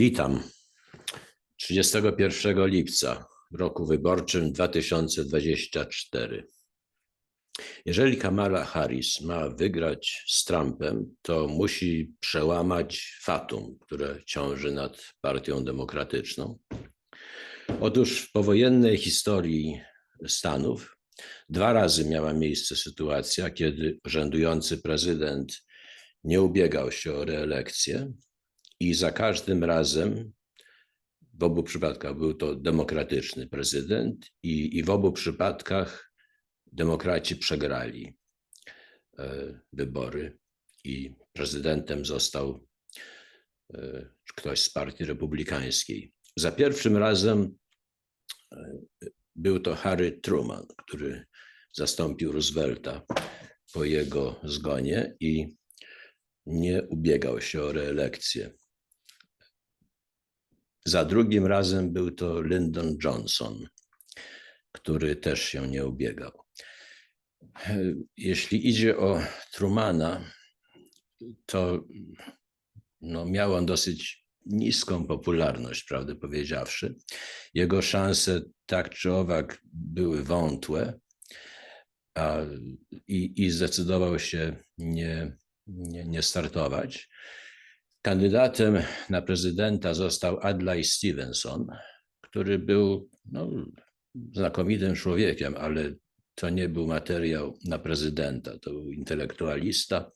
Witam. 31 lipca roku wyborczym 2024. Jeżeli Kamala Harris ma wygrać z Trumpem, to musi przełamać fatum, które ciąży nad Partią Demokratyczną. Otóż w powojennej historii Stanów dwa razy miała miejsce sytuacja, kiedy urzędujący prezydent nie ubiegał się o reelekcję i za każdym razem w obu przypadkach był to demokratyczny prezydent i, i w obu przypadkach demokraci przegrali e, wybory i prezydentem został e, ktoś z partii republikańskiej. Za pierwszym razem e, był to Harry Truman, który zastąpił Roosevelta po jego zgonie i nie ubiegał się o reelekcję. Za drugim razem był to Lyndon Johnson, który też się nie ubiegał. Jeśli idzie o Trumana, to no, miał on dosyć niską popularność, prawdę powiedziawszy. Jego szanse tak czy owak były wątłe a, i, i zdecydował się nie, nie, nie startować. Kandydatem na prezydenta został Adlai Stevenson, który był no, znakomitym człowiekiem, ale to nie był materiał na prezydenta. To był intelektualista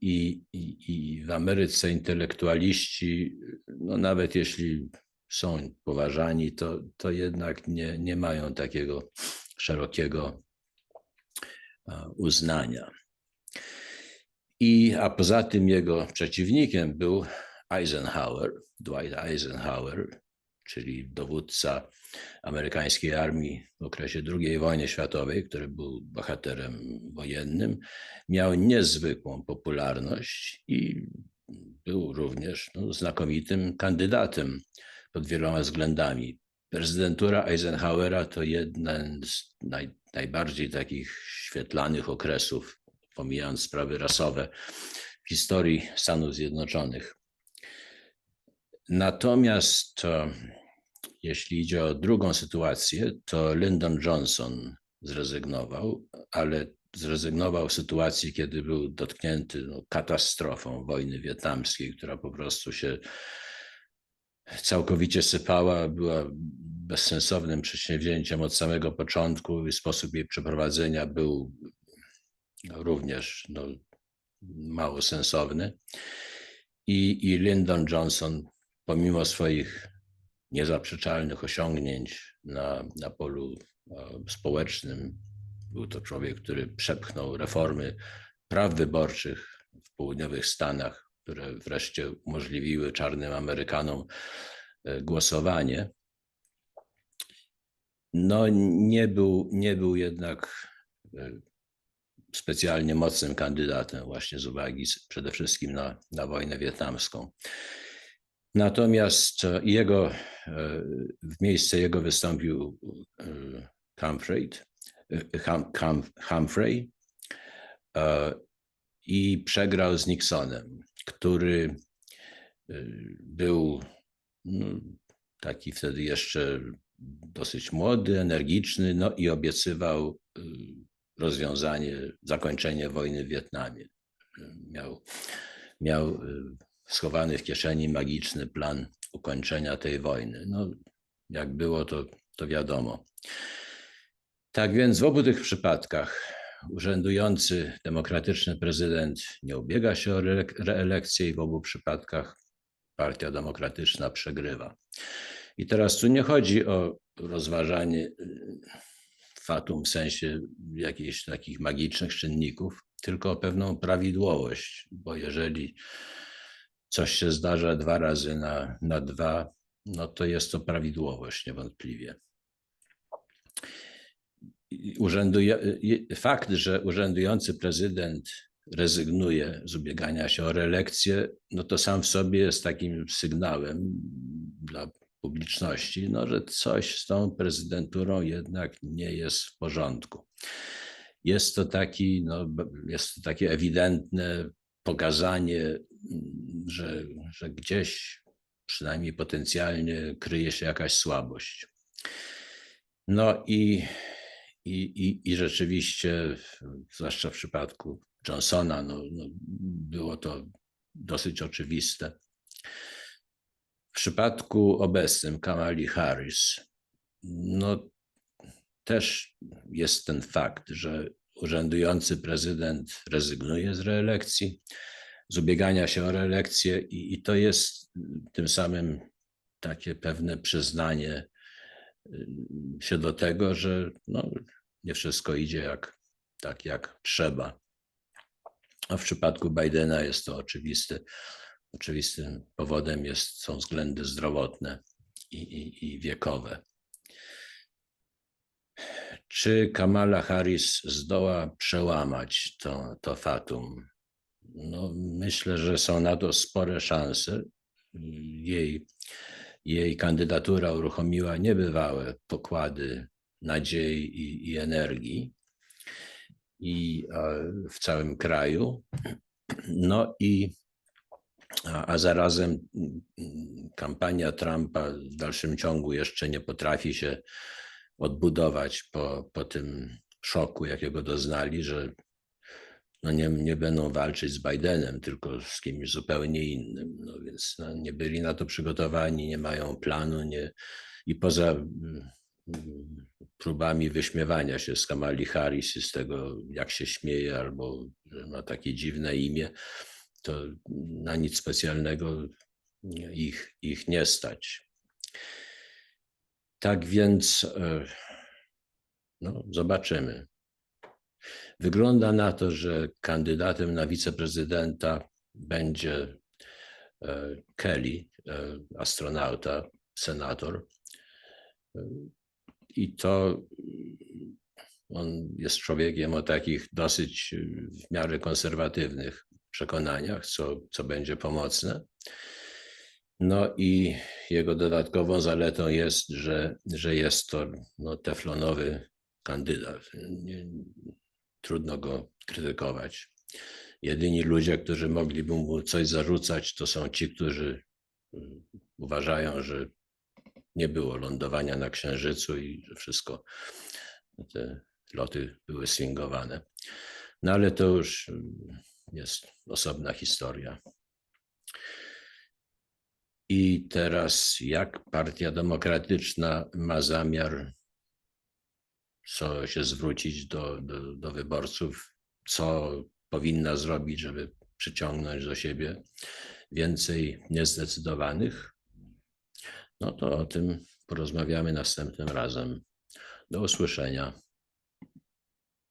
i, i, i w Ameryce intelektualiści, no nawet jeśli są poważani, to, to jednak nie, nie mają takiego szerokiego uznania. I, a poza tym jego przeciwnikiem był Eisenhower, Dwight Eisenhower, czyli dowódca amerykańskiej armii w okresie II wojny światowej, który był bohaterem wojennym, miał niezwykłą popularność i był również no, znakomitym kandydatem pod wieloma względami. Prezydentura Eisenhowera to jeden z naj, najbardziej takich świetlanych okresów pomijając sprawy rasowe w historii Stanów Zjednoczonych. Natomiast e, jeśli idzie o drugą sytuację, to Lyndon Johnson zrezygnował, ale zrezygnował w sytuacji, kiedy był dotknięty no, katastrofą wojny wietnamskiej, która po prostu się całkowicie sypała, była bezsensownym przedsięwzięciem od samego początku i sposób jej przeprowadzenia był również no, mało sensowny. I, I Lyndon Johnson, pomimo swoich niezaprzeczalnych osiągnięć na, na polu społecznym, był to człowiek, który przepchnął reformy praw wyborczych w południowych Stanach, które wreszcie umożliwiły czarnym Amerykanom e, głosowanie. No, nie był, nie był jednak e, specjalnie mocnym kandydatem, właśnie z uwagi przede wszystkim na, na wojnę wietnamską. Natomiast e, jego, e, w miejsce jego wystąpił e, Humphrey, Humphrey i przegrał z Nixonem, który był no, taki wtedy jeszcze dosyć młody, energiczny, no i obiecywał rozwiązanie, zakończenie wojny w Wietnamie. Miał, miał y, schowany w kieszeni magiczny plan ukończenia tej wojny. No, jak było, to, to wiadomo. Tak więc w obu tych przypadkach urzędujący demokratyczny prezydent nie ubiega się o reelekcję i w obu przypadkach Partia Demokratyczna przegrywa. I teraz tu nie chodzi o rozważanie y, fatum w sensie jakichś takich magicznych czynników, tylko o pewną prawidłowość, bo jeżeli coś się zdarza dwa razy na, na dwa, no to jest to prawidłowość niewątpliwie. Fakt, że urzędujący prezydent rezygnuje z ubiegania się o reelekcję, no to sam w sobie jest takim sygnałem dla publiczności, no, że coś z tą prezydenturą jednak nie jest w porządku. Jest to, taki, no, jest to takie ewidentne pokazanie, że, że gdzieś przynajmniej potencjalnie kryje się jakaś słabość. No i, i, i, i rzeczywiście, zwłaszcza w przypadku Johnsona, no, no było to dosyć oczywiste. W przypadku obecnym Kamali Harris, no też jest ten fakt, że urzędujący prezydent rezygnuje z reelekcji, z ubiegania się o reelekcję i, i to jest tym samym takie pewne przyznanie y, się do tego, że no, nie wszystko idzie jak, tak, jak trzeba. A w przypadku Bidena jest to oczywiste. Oczywistym powodem jest, są względy zdrowotne i, i, i wiekowe. Czy Kamala Harris zdoła przełamać to, to fatum? No, myślę, że są na to spore szanse. Jej, jej kandydatura uruchomiła niebywałe pokłady nadziei i, i energii i w całym kraju. No i a, a zarazem kampania Trumpa w dalszym ciągu jeszcze nie potrafi się odbudować po, po tym szoku, jakiego doznali, że no nie, nie będą walczyć z Bidenem, tylko z kimś zupełnie innym. No więc no nie byli na to przygotowani, nie mają planu nie, i poza mm, próbami wyśmiewania się z Kamali Harris i z tego, jak się śmieje albo że ma takie dziwne imię, to na nic specjalnego ich, ich nie stać. Tak więc e, no, zobaczymy. Wygląda na to, że kandydatem na wiceprezydenta będzie e, Kelly, e, astronauta, senator. I to on jest człowiekiem o takich dosyć w miarę konserwatywnych przekonaniach, co, co będzie pomocne. No i jego dodatkową zaletą jest, że, że jest to no, teflonowy kandydat. Nie, trudno go krytykować. Jedyni ludzie, którzy mogliby mu coś zarzucać, to są ci, którzy mm, uważają, że nie było lądowania na Księżycu i że wszystko, te loty były swingowane. No ale to już mm, jest osobna historia. I teraz, jak Partia Demokratyczna ma zamiar co się zwrócić do, do, do wyborców, co powinna zrobić, żeby przyciągnąć do siebie więcej niezdecydowanych, no to o tym porozmawiamy następnym razem. Do usłyszenia.